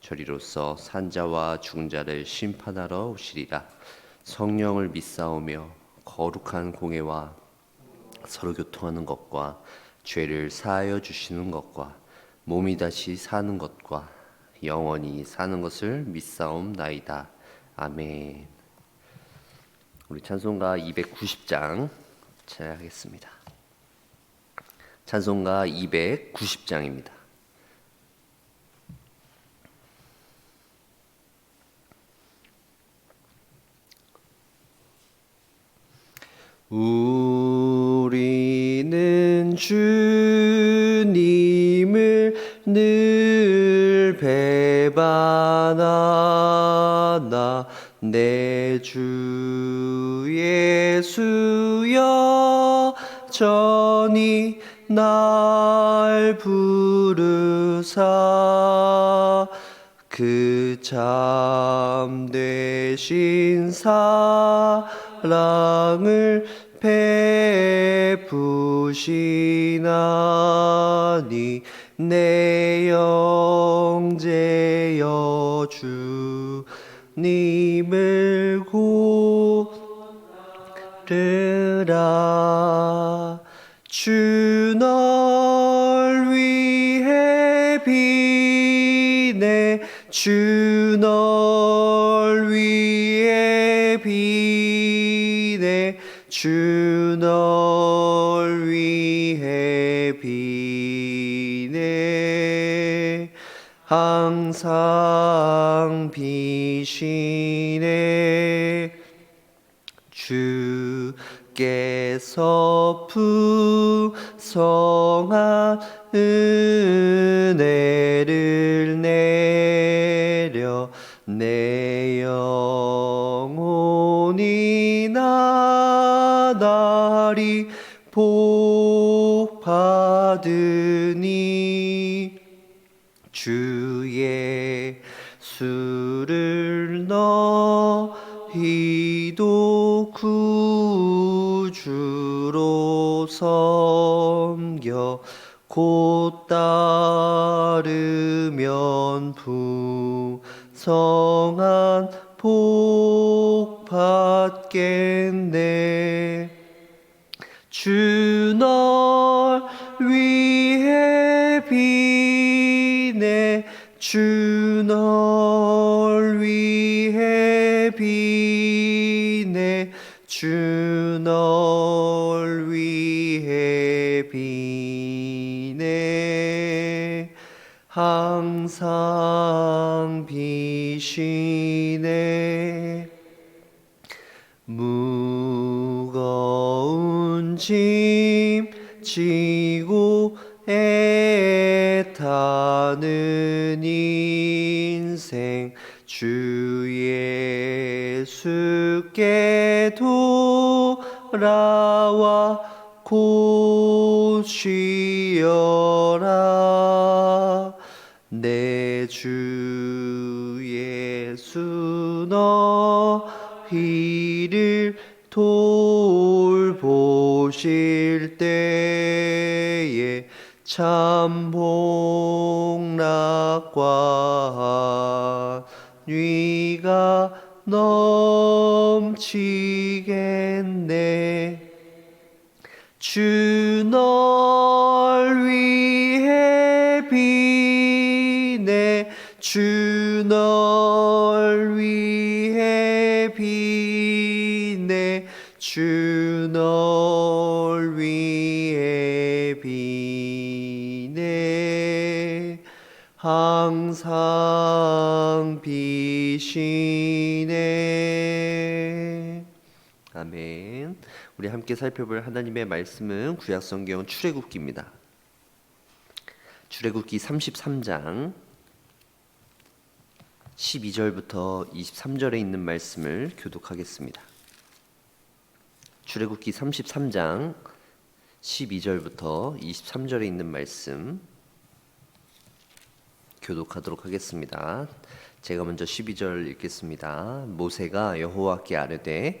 저리로서 산자와 죽은 자를 심판하러 오시리라 성령을 믿사오며 거룩한 공예와 서로 교통하는 것과 죄를 사하여 주시는 것과 몸이 다시 사는 것과 영원히 사는 것을 믿사옵나이다 아멘. 우리 찬송가 290장 찬양하겠습니다. 찬송가 290장입니다. 참되신 사랑을 베푸시나니 내 영제여 주님 주널 위해 비네. 항상 비시네. 주께서 풍성한 은혜를 내려 내 섬겨 곧 따르면 풍성한 복 받겠네. 주 널 위해 비네. 주 널 위해 비네. 주 항상 비시네. 무거운 짐 지고 애타는 인생 주 예수께 돌아와 내 주 예수 너희를 돌보실 때에 참 복락과 위가 넘치겠네. 주 주널 위해 비네 주널 위해 비네 항상 비시네 아멘. 우리 함께 살펴볼 하나님의 말씀은 구약 성경 출애굽기입니다. 출애굽기 33장 12절부터 23절에 있는 말씀을 교독하겠습니다. 출애굽기 33장 12절부터 23절에 있는 말씀 교독하도록 하겠습니다. 제가 먼저 12절 읽겠습니다. 모세가 여호와께 아뢰되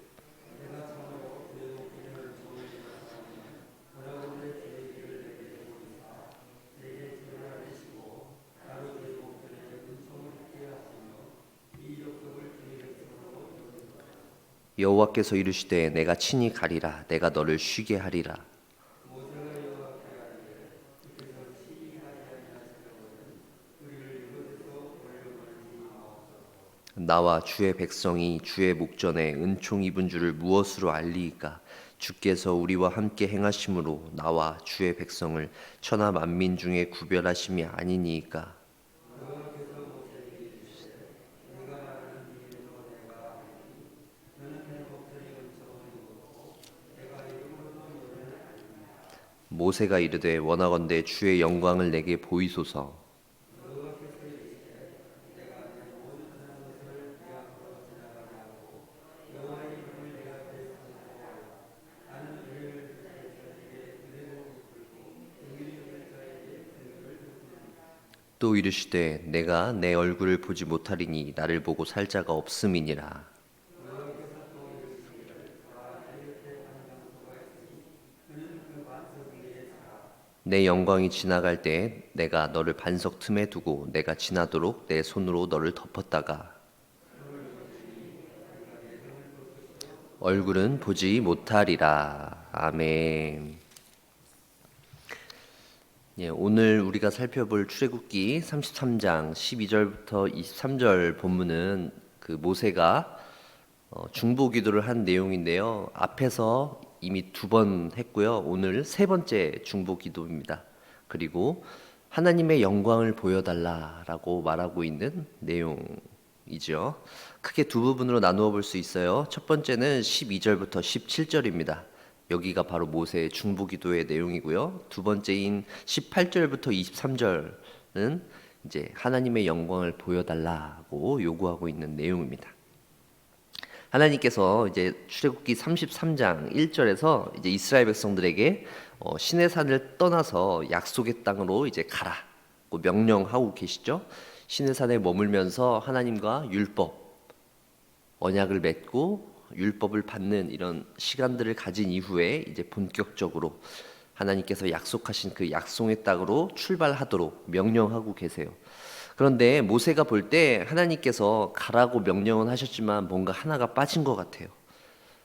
여호와께서 이르시되 내가 친히 가리라. 내가 너를 쉬게 하리라. 나와 주의 백성이 주의 목전에 은총 입은 줄을 무엇으로 알리이까? 주께서 우리와 함께 행하심으로 나와 주의 백성을 천하 만민 중에 구별하심이 아니니이까 모세가 이르되 원하건대 주의 영광을 내게 보이소서. 또 이르시되 내가 내 얼굴을 보지 못하리니 나를 보고 살 자가 없음이니라 내 영광이 지나갈 때 내가 너를 반석 틈에 두고 내가 지나도록 내 손으로 너를 덮었다가 얼굴은 보지 못하리라. 아멘. 예, 오늘 우리가 살펴볼 출애굽기 33장 12절부터 23절 본문은 그 모세가 어, 중보 기도를 한 내용인데요. 앞에서 이미 두 번 했고요. 오늘 세 번째 중보 기도입니다. 그리고 하나님의 영광을 보여달라라고 말하고 있는 내용이죠. 크게 두 부분으로 나누어 볼 수 있어요. 첫 번째는 12절부터 17절입니다. 여기가 바로 모세의 중보 기도의 내용이고요. 두 번째인 18절부터 23절은 이제 하나님의 영광을 보여달라고 요구하고 있는 내용입니다. 하나님께서 이제 출애굽기 33장 1절에서 이제 이스라엘 백성들에게 어, 신의 산을 떠나서 약속의 땅으로 이제 가라고 명령하고 계시죠. 신의 산에 머물면서 하나님과 율법 언약을 맺고 율법을 받는 이런 시간들을 가진 이후에 이제 본격적으로 하나님께서 약속하신 그 약속의 땅으로 출발하도록 명령하고 계세요. 그런데 모세가 볼 때 하나님께서 가라고 명령은 하셨지만 뭔가 하나가 빠진 것 같아요.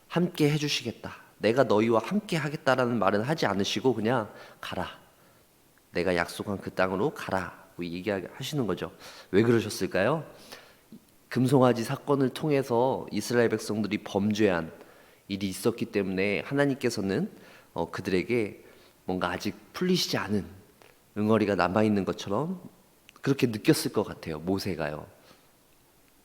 함께 해주시겠다. 내가 너희와 함께 하겠다라는 말은 하지 않으시고 그냥 가라. 내가 약속한 그 땅으로 가라. 얘기하시는 거죠. 왜 그러셨을까요? 금송아지 사건을 통해서 이스라엘 백성들이 범죄한 일이 있었기 때문에 하나님께서는 어, 그들에게 뭔가 아직 풀리시지 않은 응어리가 남아 있는 것처럼 그렇게 느꼈을 것 같아요. 모세가요.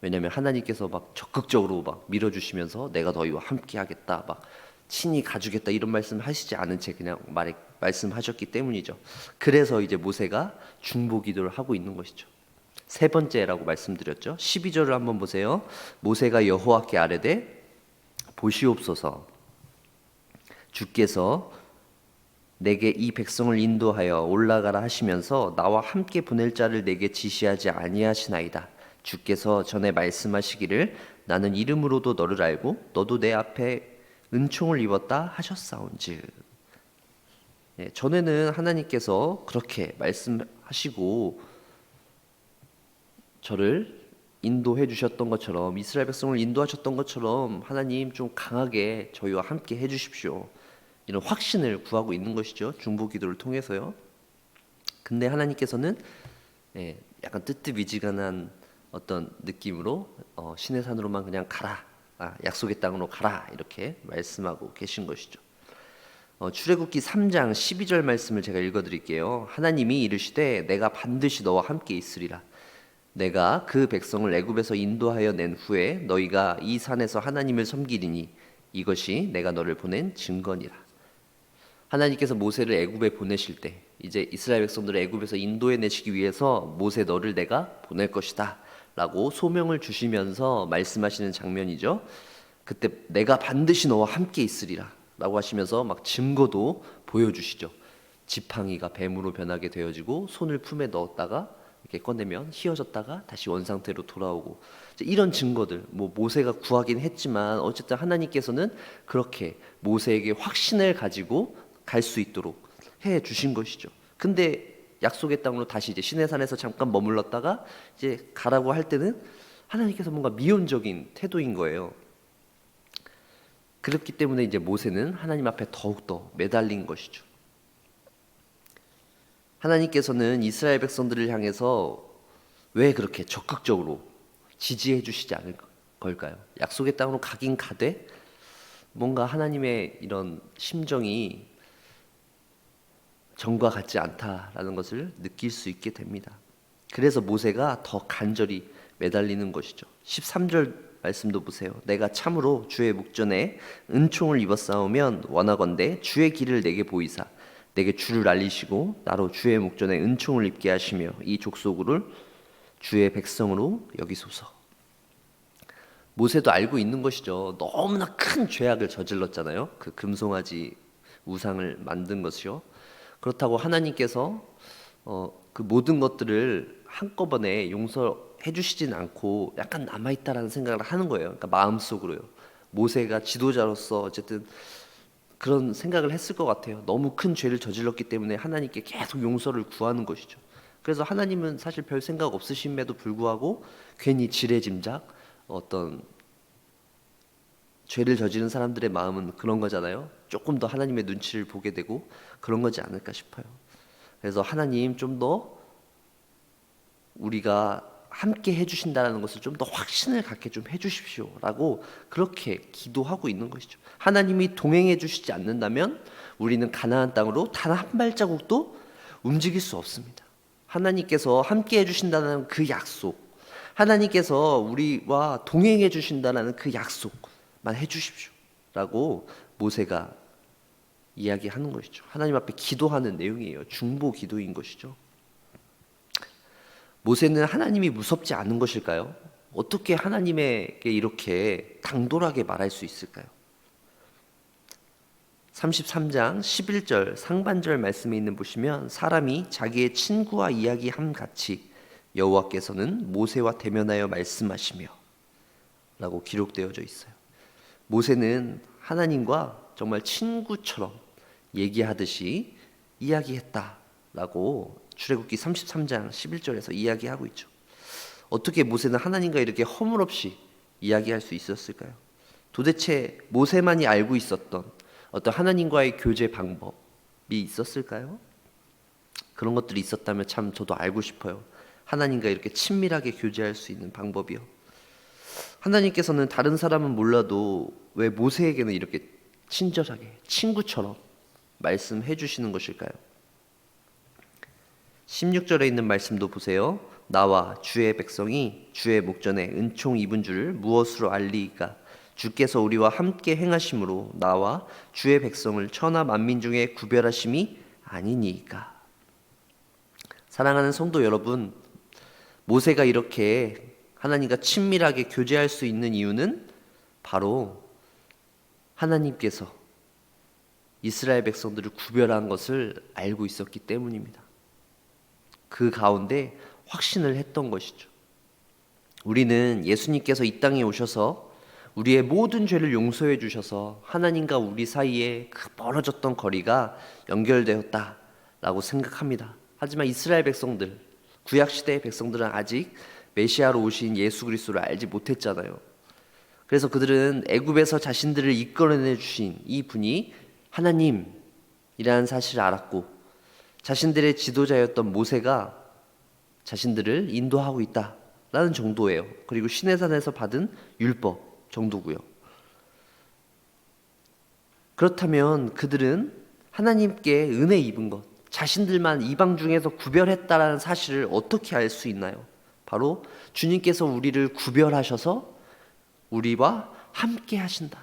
왜냐하면 하나님께서 막 적극적으로 막 밀어주시면서 내가 너희와 함께하겠다, 막 친히 가주겠다 이런 말씀을 하시지 않은 채 그냥 말에 말씀하셨기 때문이죠. 그래서 이제 모세가 중보 기도를 하고 있는 것이죠. 세 번째라고 말씀드렸죠. 12절을 한번 보세요. 모세가 여호와께 아뢰되 보시옵소서 주께서 내게 이 백성을 인도하여 올라가라 하시면서 나와 함께 보낼 자를 내게 지시하지 아니하시나이다. 주께서 전에 말씀하시기를 나는 이름으로도 너를 알고 너도 내 앞에 은총을 입었다 하셨사온즉. 예, 전에는 하나님께서 그렇게 말씀하시고 저를 인도해 주셨던 것처럼 이스라엘 백성을 인도하셨던 것처럼 하나님 좀 강하게 저희와 함께 해 주십시오. 이런 확신을 구하고 있는 것이죠. 중보 기도를 통해서요. 근데 하나님께서는 예, 약간 뜨뜻미지근한 어떤 느낌으로 어, 신의 산으로만 그냥 가라, 아, 약속의 땅으로 가라 이렇게 말씀하고 계신 것이죠. 어, 출애굽기 3장 12절 말씀을 제가 읽어 드릴게요. 하나님이 이르시되 내가 반드시 너와 함께 있으리라. 내가 그 백성을 애굽에서 인도하여 낸 후에 너희가 이 산에서 하나님을 섬기리니 이것이 내가 너를 보낸 증거니라. 하나님께서 모세를 애굽에 보내실 때 이제 이스라엘 백성들을 애굽에서 인도해 내시기 위해서 모세 너를 내가 보낼 것이다 라고 소명을 주시면서 말씀하시는 장면이죠. 그때 내가 반드시 너와 함께 있으리라 라고 하시면서 막 증거도 보여주시죠. 지팡이가 뱀으로 변하게 되어지고 손을 품에 넣었다가 이렇게 꺼내면 휘어졌다가 다시 원 상태로 돌아오고 이런 증거들 뭐 모세가 구하긴 했지만 어쨌든 하나님께서는 그렇게 모세에게 확신을 가지고 갈 수 있도록 해 주신 것이죠. 근데 약속의 땅으로 다시 이제 시내산에서 잠깐 머물렀다가 이제 가라고 할 때는 하나님께서 뭔가 미온적인 태도인 거예요. 그렇기 때문에 이제 모세는 하나님 앞에 더욱더 매달린 것이죠. 하나님께서는 이스라엘 백성들을 향해서 왜 그렇게 적극적으로 지지해 주시지 않을 걸까요? 약속의 땅으로 가긴 가되 뭔가 하나님의 이런 심정이 정과 같지 않다라는 것을 느낄 수 있게 됩니다. 그래서 모세가 더 간절히 매달리는 것이죠. 13절 말씀도 보세요. 내가 참으로 주의 목전에 은총을 입었사오면 원하건대 주의 길을 내게 보이사 내게 주를 알리시고 나로 주의 목전에 은총을 입게 하시며 이 족속을 주의 백성으로 여기소서. 모세도 알고 있는 것이죠. 너무나 큰 죄악을 저질렀잖아요. 그 금송아지 우상을 만든 것이요. 그렇다고 하나님께서 어, 그 모든 것들을 한꺼번에 용서해 주시진 않고 약간 남아 있다라는 생각을 하는 거예요. 그러니까 마음속으로요. 모세가 지도자로서 어쨌든 그런 생각을 했을 것 같아요. 너무 큰 죄를 저질렀기 때문에 하나님께 계속 용서를 구하는 것이죠. 그래서 하나님은 사실 별 생각 없으심에도 불구하고 괜히 지레짐작 어떤 죄를 저지른 사람들의 마음은 그런 거잖아요. 조금 더 하나님의 눈치를 보게 되고 그런 거지 않을까 싶어요. 그래서 하나님 좀 더 우리가 함께 해주신다는 것을 좀 더 확신을 갖게 좀 해주십시오라고 그렇게 기도하고 있는 것이죠. 하나님이 동행해 주시지 않는다면 우리는 가나안 땅으로 단 한 발자국도 움직일 수 없습니다. 하나님께서 함께 해주신다는 그 약속, 하나님께서 우리와 동행해 주신다는 그 약속만 해주십시오 라고 모세가 이야기하는 것이죠. 하나님 앞에 기도하는 내용이에요. 중보 기도인 것이죠. 모세는 하나님이 무섭지 않은 것일까요? 어떻게 하나님에게 이렇게 당돌하게 말할 수 있을까요? 33장 11절 상반절 말씀에 있는 보시면 사람이 자기의 친구와 이야기함 같이 여호와께서는 모세와 대면하여 말씀하시며 라고 기록되어져 있어요. 모세는 하나님과 정말 친구처럼 얘기하듯이 이야기했다라고 출애굽기 33장 11절에서 이야기하고 있죠. 어떻게 모세는 하나님과 이렇게 허물없이 이야기할 수 있었을까요? 도대체 모세만이 알고 있었던 어떤 하나님과의 교제 방법이 있었을까요? 그런 것들이 있었다면 참 저도 알고 싶어요. 하나님과 이렇게 친밀하게 교제할 수 있는 방법이요. 하나님께서는 다른 사람은 몰라도 왜 모세에게는 이렇게 친절하게 친구처럼 말씀해 주시는 것일까요? 16절에 있는 말씀도 보세요. 나와 주의 백성이 주의 목전에 은총 입은 줄 무엇으로 알리이까? 주께서 우리와 함께 행하심으로 나와 주의 백성을 천하 만민 중에 구별하심이 아니니까. 사랑하는 성도 여러분, 모세가 이렇게 하나님과 친밀하게 교제할 수 있는 이유는 바로 하나님께서 이스라엘 백성들을 구별한 것을 알고 있었기 때문입니다. 그 가운데 확신을 했던 것이죠. 우리는 예수님께서 이 땅에 오셔서 우리의 모든 죄를 용서해 주셔서 하나님과 우리 사이에 그 멀어졌던 거리가 연결되었다라고 생각합니다. 하지만 이스라엘 백성들, 구약 시대의 백성들은 아직 메시아로 오신 예수 그리스도를 알지 못했잖아요. 그래서 그들은 애굽에서 자신들을 이끌어내 주신 이 분이 하나님이라는 사실을 알았고 자신들의 지도자였던 모세가 자신들을 인도하고 있다라는 정도예요. 그리고 시내산에서 받은 율법 정도고요. 그렇다면 그들은 하나님께 은혜 입은 것, 자신들만 이방 중에서 구별했다라는 사실을 어떻게 알 수 있나요? 바로 주님께서 우리를 구별하셔서 우리와 함께 하신다.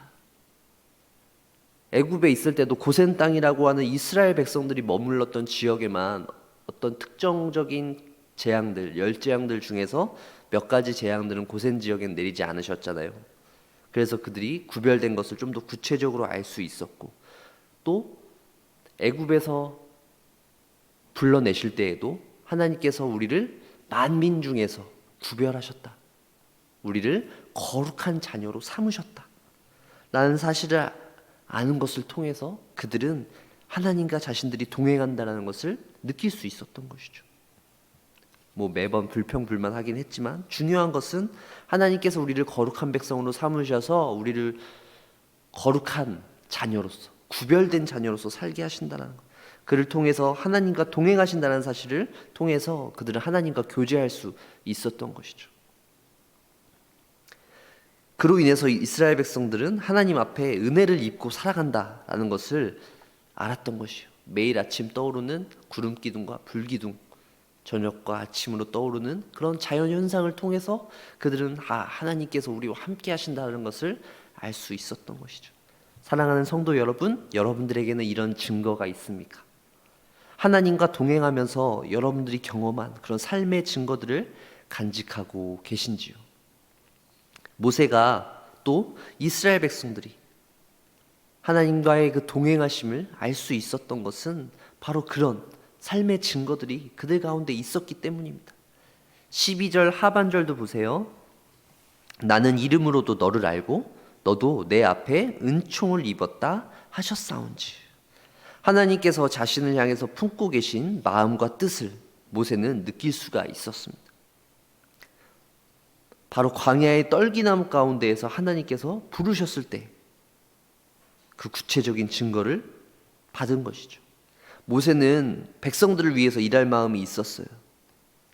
애굽에 있을 때도 고센 땅이라고 하는 이스라엘 백성들이 머물렀던 지역에만 어떤 특정적인 재앙들, 열 재앙들 중에서 몇 가지 재앙들은 고센 지역엔 내리지 않으셨잖아요. 그래서 그들이 구별된 것을 좀 더 구체적으로 알 수 있었고 또 애굽에서 불러내실 때에도 하나님께서 우리를 만민 중에서 구별하셨다. 우리를 거룩한 자녀로 삼으셨다. 라는 사실을 아는 것을 통해서 그들은 하나님과 자신들이 동행한다는 것을 느낄 수 있었던 것이죠. 뭐 매번 불평불만 하긴 했지만 중요한 것은 하나님께서 우리를 거룩한 백성으로 삼으셔서 우리를 거룩한 자녀로서 구별된 자녀로서 살게 하신다는 것. 그를 통해서 하나님과 동행하신다는 사실을 통해서 그들은 하나님과 교제할 수 있었던 것이죠. 그로 인해서 이스라엘 백성들은 하나님 앞에 은혜를 입고 살아간다라는 것을 알았던 것이요. 매일 아침 떠오르는 구름 기둥과 불 기둥, 저녁과 아침으로 떠오르는 그런 자연 현상을 통해서 그들은 아, 하나님께서 우리와 함께 하신다는 것을 알 수 있었던 것이죠. 사랑하는 성도 여러분, 여러분들에게는 이런 증거가 있습니까? 하나님과 동행하면서 여러분들이 경험한 그런 삶의 증거들을 간직하고 계신지요? 모세가 또 이스라엘 백성들이 하나님과의 그 동행하심을 알 수 있었던 것은 바로 그런 삶의 증거들이 그들 가운데 있었기 때문입니다. 12절 하반절도 보세요. 나는 이름으로도 너를 알고 너도 내 앞에 은총을 입었다 하셨사온지. 하나님께서 자신을 향해서 품고 계신 마음과 뜻을 모세는 느낄 수가 있었습니다. 바로 광야의 떨기나무 가운데에서 하나님께서 부르셨을 때 그 구체적인 증거를 받은 것이죠. 모세는 백성들을 위해서 일할 마음이 있었어요.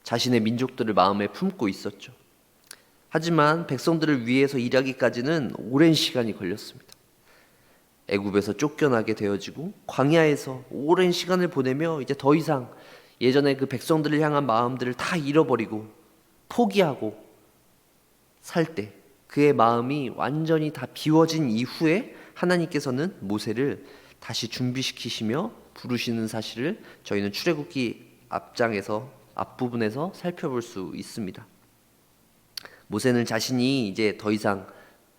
자신의 민족들을 마음에 품고 있었죠. 하지만 백성들을 위해서 일하기까지는 오랜 시간이 걸렸습니다. 애굽에서 쫓겨나게 되어지고 광야에서 오랜 시간을 보내며 이제 더 이상 예전에 그 백성들을 향한 마음들을 다 잃어버리고 포기하고 살 때 그의 마음이 완전히 다 비워진 이후에 하나님께서는 모세를 다시 준비시키시며 부르시는 사실을 저희는 출애굽기 앞장에서 앞부분에서 살펴볼 수 있습니다. 모세는 자신이 이제 더 이상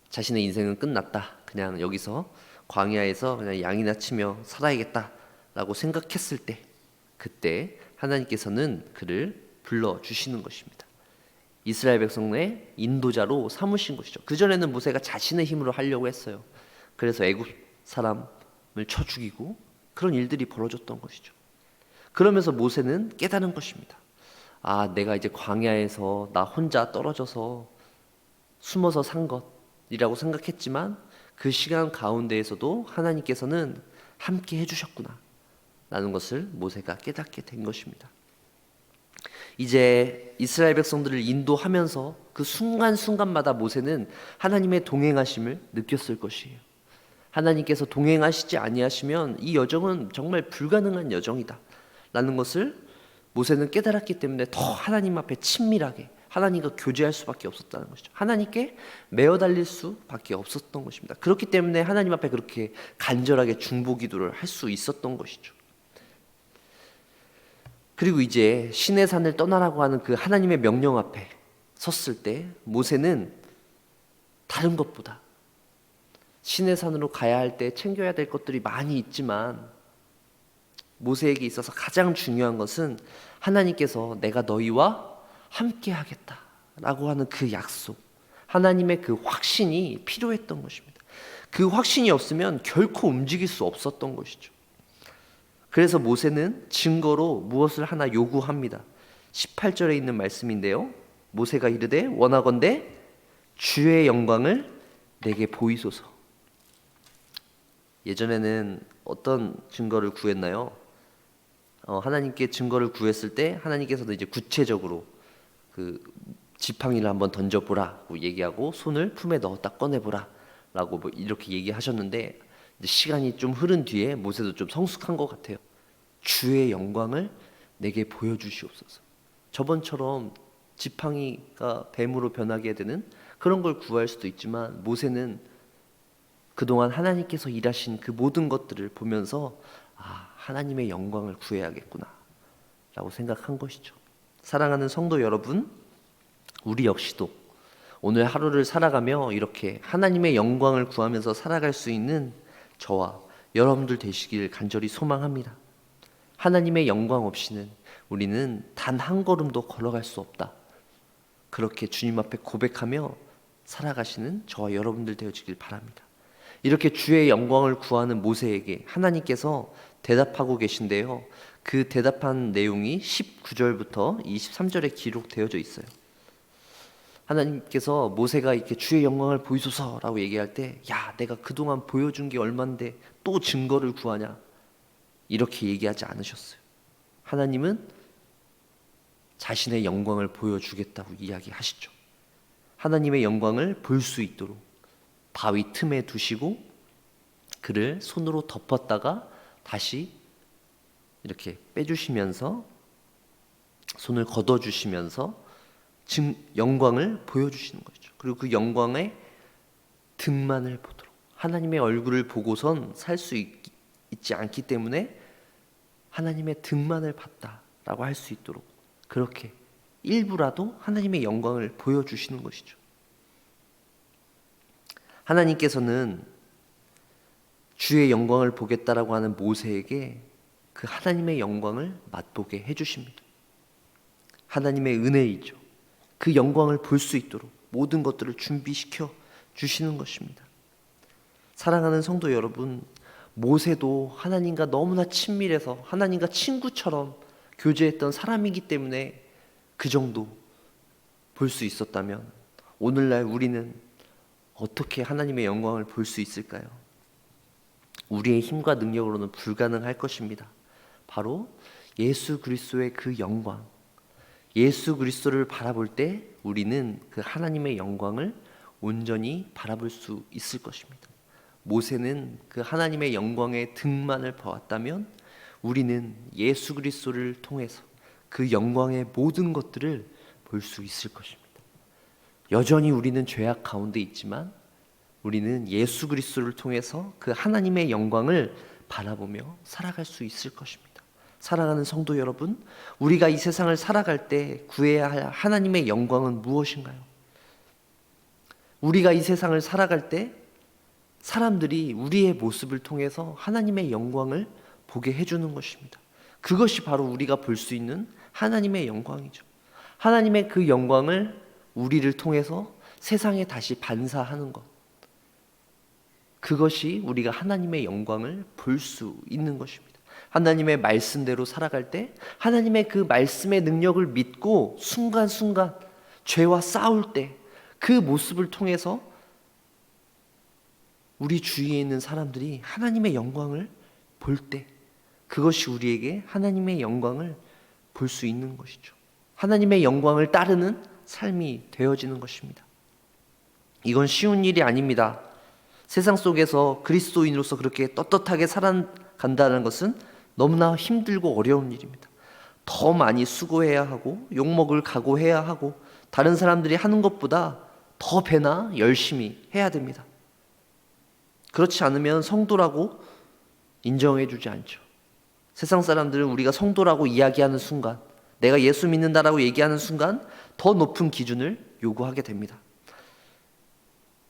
자신의 인생은 끝났다. 그냥 여기서 광야에서 그냥 양이나 치며 살아야겠다라고 생각했을 때 그때 하나님께서는 그를 불러 주시는 것입니다. 이스라엘 백성의 인도자로 삼으신 것이죠. 그 전에는 모세가 자신의 힘으로 하려고 했어요. 그래서 애굽 사람을 쳐 죽이고 그런 일들이 벌어졌던 것이죠. 그러면서 모세는 깨달은 것입니다. 아, 내가 이제 광야에서 나 혼자 떨어져서 숨어서 산 것이라고 생각했지만 그 시간 가운데에서도 하나님께서는 함께 해주셨구나. 라는 것을 모세가 깨닫게 된 것입니다. 이제 이스라엘 백성들을 인도하면서 그 순간순간마다 모세는 하나님의 동행하심을 느꼈을 것이에요. 하나님께서 동행하시지 아니하시면 이 여정은 정말 불가능한 여정이다. 라는 것을 모세는 깨달았기 때문에 더 하나님 앞에 친밀하게 하나님과 교제할 수밖에 없었다는 것이죠. 하나님께 매어 달릴 수밖에 없었던 것입니다. 그렇기 때문에 하나님 앞에 그렇게 간절하게 중보 기도를 할 수 있었던 것이죠. 그리고 이제 신의 산을 떠나라고 하는 그 하나님의 명령 앞에 섰을 때 모세는 다른 것보다 신의 산으로 가야 할 때 챙겨야 될 것들이 많이 있지만 모세에게 있어서 가장 중요한 것은 하나님께서 내가 너희와 함께 하겠다라고 하는 그 약속, 하나님의 그 확신이 필요했던 것입니다. 그 확신이 없으면 결코 움직일 수 없었던 것이죠. 그래서 모세는 증거로 무엇을 하나 요구합니다. 18절에 있는 말씀인데요. 모세가 이르되 원하건대 주의 영광을 내게 보이소서. 예전에는 어떤 증거를 구했나요? 어, 하나님께 증거를 구했을 때 하나님께서도 이제 구체적으로 그 지팡이를 한번 던져보라고 얘기하고 손을 품에 넣었다 꺼내보라라고 뭐 이렇게 얘기하셨는데 시간이 좀 흐른 뒤에 모세도 좀 성숙한 것 같아요. 주의 영광을 내게 보여주시옵소서. 저번처럼 지팡이가 뱀으로 변하게 되는 그런 걸 구할 수도 있지만 모세는 그동안 하나님께서 일하신 그 모든 것들을 보면서 아, 하나님의 영광을 구해야겠구나 라고 생각한 것이죠. 사랑하는 성도 여러분, 우리 역시도 오늘 하루를 살아가며 이렇게 하나님의 영광을 구하면서 살아갈 수 있는 저와 여러분들 되시길 간절히 소망합니다. 하나님의 영광 없이는 우리는 단 한 걸음도 걸어갈 수 없다. 그렇게 주님 앞에 고백하며 살아가시는 저와 여러분들 되어지길 바랍니다. 이렇게 주의 영광을 구하는 모세에게 하나님께서 대답하고 계신데요. 그 대답한 내용이 19절부터 23절에 기록되어져 있어요. 하나님께서 모세가 이렇게 주의 영광을 보이소서라고 얘기할 때, 야, 내가 그동안 보여준 게 얼만데 또 증거를 구하냐? 이렇게 얘기하지 않으셨어요. 하나님은 자신의 영광을 보여주겠다고 이야기하시죠. 하나님의 영광을 볼 수 있도록 바위 틈에 두시고 그를 손으로 덮었다가 다시 이렇게 빼주시면서 손을 걷어주시면서 증 영광을 보여주시는 거죠. 그리고 그 영광의 등만을 보도록 하나님의 얼굴을 보고선 살 수 있지 않기 때문에 하나님의 등만을 봤다라고 할 수 있도록 그렇게 일부라도 하나님의 영광을 보여주시는 것이죠. 하나님께서는 주의 영광을 보겠다라고 하는 모세에게 그 하나님의 영광을 맛보게 해주십니다. 하나님의 은혜이죠. 그 영광을 볼 수 있도록 모든 것들을 준비시켜 주시는 것입니다. 사랑하는 성도 여러분, 모세도 하나님과 너무나 친밀해서 하나님과 친구처럼 교제했던 사람이기 때문에 그 정도 볼 수 있었다면 오늘날 우리는 어떻게 하나님의 영광을 볼 수 있을까요? 우리의 힘과 능력으로는 불가능할 것입니다. 바로 예수 그리스도의 그 영광, 예수 그리스도를 바라볼 때 우리는 그 하나님의 영광을 온전히 바라볼 수 있을 것입니다. 모세는 그 하나님의 영광의 등만을 보았다면 우리는 예수 그리스도를 통해서 그 영광의 모든 것들을 볼 수 있을 것입니다. 여전히 우리는 죄악 가운데 있지만 우리는 예수 그리스도를 통해서 그 하나님의 영광을 바라보며 살아갈 수 있을 것입니다. 사랑하는 성도 여러분, 우리가 이 세상을 살아갈 때 구해야 할 하나님의 영광은 무엇인가요? 우리가 이 세상을 살아갈 때 사람들이 우리의 모습을 통해서 하나님의 영광을 보게 해주는 것입니다. 그것이 바로 우리가 볼 수 있는 하나님의 영광이죠. 하나님의 그 영광을 우리를 통해서 세상에 다시 반사하는 것. 그것이 우리가 하나님의 영광을 볼 수 있는 것입니다. 하나님의 말씀대로 살아갈 때 하나님의 그 말씀의 능력을 믿고 순간순간 죄와 싸울 때 그 모습을 통해서 우리 주위에 있는 사람들이 하나님의 영광을 볼 때 그것이 우리에게 하나님의 영광을 볼 수 있는 것이죠. 하나님의 영광을 따르는 삶이 되어지는 것입니다. 이건 쉬운 일이 아닙니다. 세상 속에서 그리스도인으로서 그렇게 떳떳하게 살아간다는 것은 너무나 힘들고 어려운 일입니다. 더 많이 수고해야 하고 욕먹을 각오해야 하고 다른 사람들이 하는 것보다 더 배나 열심히 해야 됩니다. 그렇지 않으면 성도라고 인정해 주지 않죠. 세상 사람들은 우리가 성도라고 이야기하는 순간, 내가 예수 믿는다라고 얘기하는 순간 더 높은 기준을 요구하게 됩니다.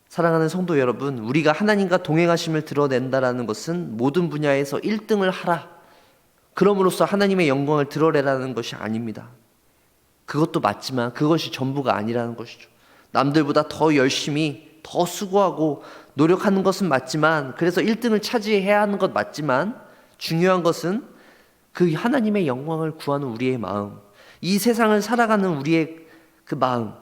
사랑하는 성도 여러분, 우리가 하나님과 동행하심을 드러낸다라는 것은 모든 분야에서 1등을 하라. 그럼으로써 하나님의 영광을 드러내라는 것이 아닙니다. 그것도 맞지만 그것이 전부가 아니라는 것이죠. 남들보다 더 열심히 더 수고하고 노력하는 것은 맞지만 그래서 1등을 차지해야 하는 것 맞지만 중요한 것은 그 하나님의 영광을 구하는 우리의 마음, 이 세상을 살아가는 우리의 그 마음,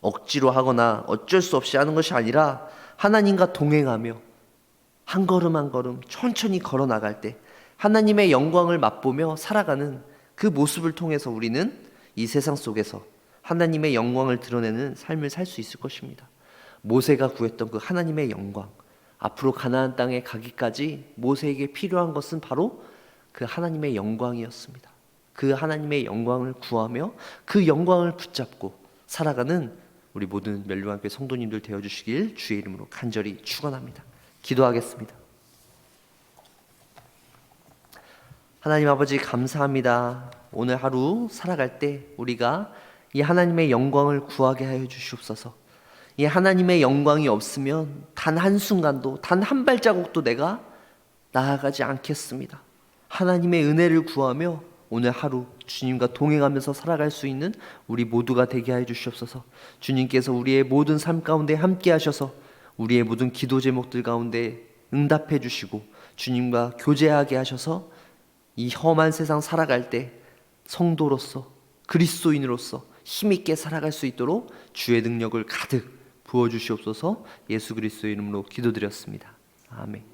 억지로 하거나 어쩔 수 없이 하는 것이 아니라 하나님과 동행하며 한 걸음 한 걸음 천천히 걸어 나갈 때 하나님의 영광을 맛보며 살아가는 그 모습을 통해서 우리는 이 세상 속에서 하나님의 영광을 드러내는 삶을 살 수 있을 것입니다. 모세가 구했던 그 하나님의 영광, 앞으로 가나안 땅에 가기까지 모세에게 필요한 것은 바로 그 하나님의 영광이었습니다. 그 하나님의 영광을 구하며 그 영광을 붙잡고 살아가는 우리 모든 멜로왕교회 성도님들 되어 주시길 주의 이름으로 간절히 축원합니다. 기도하겠습니다. 하나님 아버지 감사합니다. 오늘 하루 살아갈 때 우리가 이 하나님의 영광을 구하게 하여 주시옵소서. 이 하나님의 영광이 없으면 단 한순간도 단 한 발자국도 내가 나아가지 않겠습니다. 하나님의 은혜를 구하며 오늘 하루 주님과 동행하면서 살아갈 수 있는 우리 모두가 되게 하여 주시옵소서. 주님께서 우리의 모든 삶 가운데 함께 하셔서 우리의 모든 기도 제목들 가운데 응답해 주시고 주님과 교제하게 하셔서 이 험한 세상 살아갈 때 성도로서 그리스도인으로서 힘있게 살아갈 수 있도록 주의 능력을 가득 부어 주시옵소서 예수 그리스도의 이름으로 기도드렸습니다. 아멘.